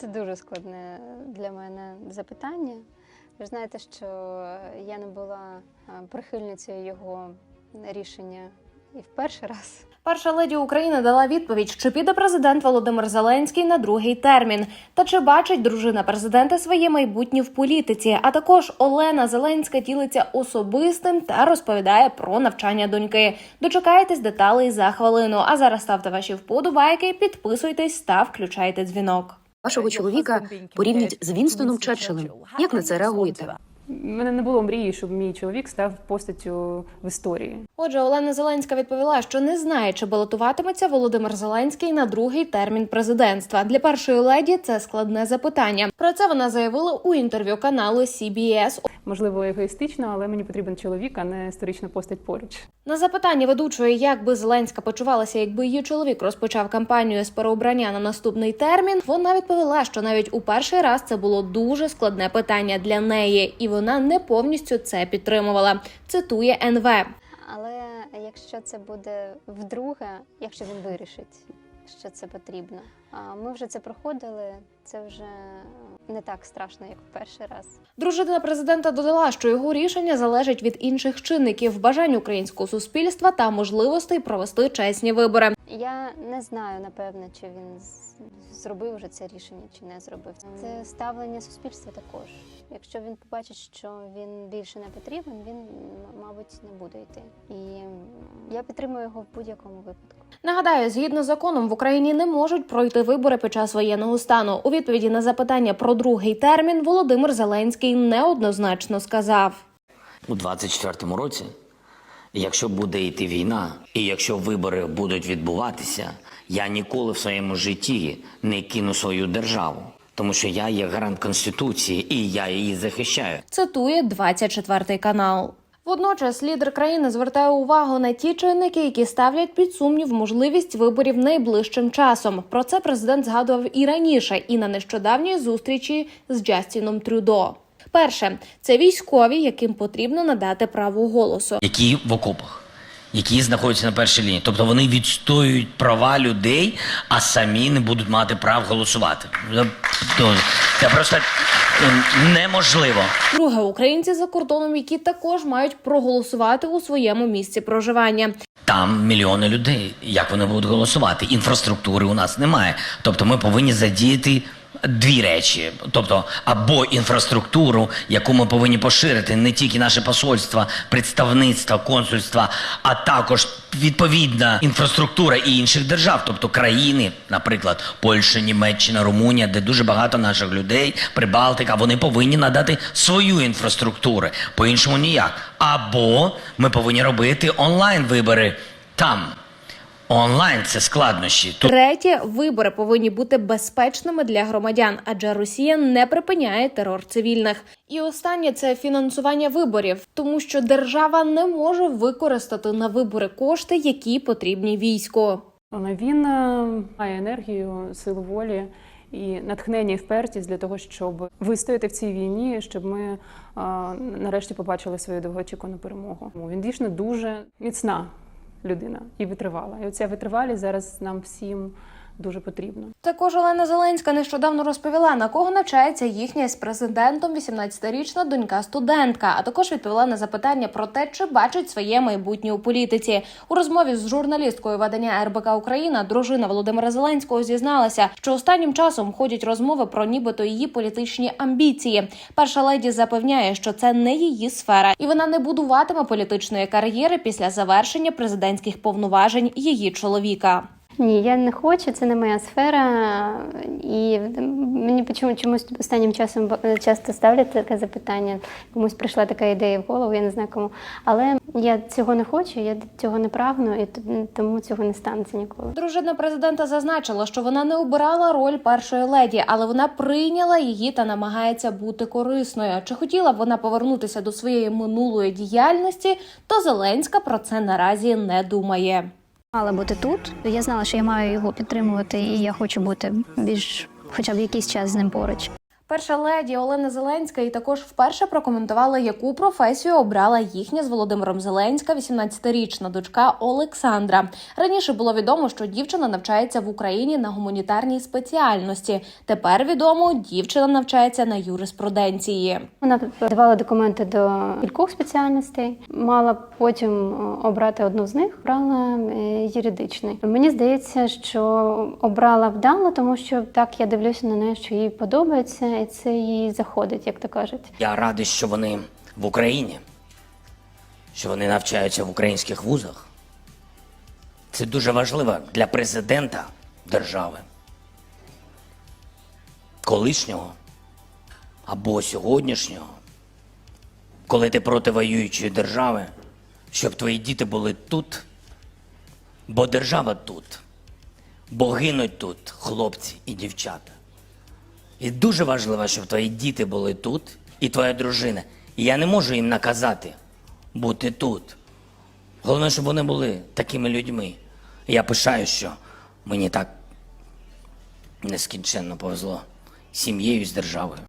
Це дуже складне для мене запитання. Ви знаєте, що я не була прихильницею його рішення і в перший раз. Перша леді України дала відповідь, чи піде президент Володимир Зеленський на другий термін, та чи бачить дружина президента своє майбутнє в політиці. А також Олена Зеленська ділиться особистим та розповідає про навчання доньки. Дочекайтесь деталей за хвилину. А зараз ставте ваші вподобайки, підписуйтесь та включайте дзвінок. Вашого чоловіка порівнять з Вінстоном Черчиллем. Як на це реагуєте? Мене не було мрії, щоб мій чоловік став постаттю в історії. Отже, Олена Зеленська відповіла, що не знає, чи балотуватиметься Володимир Зеленський на другий термін президентства. Для першої леді це складне запитання. Про це вона заявила у інтерв'ю каналу CBS. Можливо, егоїстично, але мені потрібен чоловік, а не історична постать поруч. На запитання ведучої, як би Зеленська почувалася, якби її чоловік розпочав кампанію з переобрання на наступний термін. Вона відповіла, що навіть у перший раз це було дуже складне питання для неї, і вона не повністю це підтримувала. Цитує НВ. Але якщо це буде вдруге, якщо він вирішить, що це потрібно, ми вже це проходили, це вже не так страшно, як в перший раз. Дружина президента додала, що його рішення залежить від інших чинників, бажань українського суспільства та можливостей провести чесні вибори. Я не знаю, напевне, чи він зробив вже це рішення, чи не зробив. Це ставлення суспільства також. Якщо він побачить, що він більше не потрібен, він, мабуть, не буде йти. І я підтримую його в будь-якому випадку. Нагадаю, згідно з законом в Україні не можуть пройти вибори під час воєнного стану. У відповіді на запитання про другий термін Володимир Зеленський неоднозначно сказав. у 24-му році, якщо буде йти війна, і якщо вибори будуть відбуватися, я ніколи в своєму житті не кину свою державу, тому що я є гарант конституції і я її захищаю. Цитує 24 канал. Водночас лідер країни звертає увагу на ті чинники, які ставлять під сумнів можливість виборів найближчим часом. Про це президент згадував і раніше, і на нещодавній зустрічі з Джастіном Трюдо. Перше це військові, яким потрібно надати право голосу. Які в окопах, які знаходяться на першій лінії. Тобто вони відстоюють права людей, а самі не будуть мати прав голосувати. Це просто е, неможливо. Друге, українці за кордоном, які також мають проголосувати у своєму місці проживання. Там мільйони людей. Як вони будуть голосувати? Інфраструктури у нас немає. Тобто ми повинні задіяти дві речі: тобто, або інфраструктуру, яку ми повинні поширити, не тільки наше посольство, представництва, консульства, а також відповідна інфраструктура і інших держав, тобто країни, наприклад, Польща, Німеччина, Румунія, де дуже багато наших людей, Прибалтика, вони повинні надати свою інфраструктуру. По-іншому ніяк. Або ми повинні робити онлайн вибори там. Онлайн це складнощі. Третє, вибори повинні бути безпечними для громадян, адже Росія не припиняє терор цивільних. І останнє це фінансування виборів, тому що держава не може використати на вибори кошти, які потрібні війську. Він е, має енергію, силу волі і натхнення і впертість для того, щоб вистояти в цій війні, щоб ми е, нарешті побачили свою довгоочікувану перемогу. Він дійсно дуже міцна людина і витривала. І оця витривалість зараз нам всім дуже потрібна. Також Олена Зеленська нещодавно розповіла, на кого навчається їхня з президентом 18-річна донька студентка. А також відповіла на запитання про те, чи бачить своє майбутнє у політиці. У розмові з журналісткою видання РБК Україна дружина Володимира Зеленського зізналася, що останнім часом ходять розмови про нібито її політичні амбіції. Перша леді запевняє, що це не її сфера, і вона не будуватиме політичної кар'єри після завершення президентських повноважень її чоловіка. Ні, я не хочу, це не моя сфера. І мені чомусь останнім часом часто ставлять таке запитання. Комусь прийшла така ідея в голову, я не знаю кому. Але я цього не хочу, я цього не прагну, і тому цього не станеться ніколи. Дружина президента зазначила, що вона не обирала роль першої леді, але вона прийняла її та намагається бути корисною. Чи хотіла б вона повернутися до своєї минулої діяльності? То Зеленська про це наразі не думає. Мала бути тут. Я знала, що я маю його підтримувати, і я хочу бути більш, хоча б якийсь час з ним поруч. Перша леді Олена Зеленська і також вперше прокоментувала, яку професію обрала їхня з Володимиром Зеленська 18-річна дочка Олександра. Раніше було відомо, що дівчина навчається в Україні на гуманітарній спеціальності. Тепер відомо, дівчина навчається на юриспруденції. Вона подавала документи до кількох спеціальностей, мала потім е, обрати одну з них, обрала е, юридичний. Мені здається, що обрала вдало, тому що так я дивлюся на неї, що їй подобається, це їй заходить, як то кажуть. Я радий, що вони в Україні, що вони навчаються в українських вузах. Це дуже важливо для президента держави, колишнього або сьогоднішнього, коли ти проти воюючої держави, щоб твої діти були тут, бо держава тут, бо гинуть тут хлопці і дівчата. І дуже важливо, щоб твої діти були тут і твоя дружина. І я не можу їм наказати бути тут. Головне, щоб вони були такими людьми. І я пишаю, що мені так нескінченно повезло сім'єю з державою.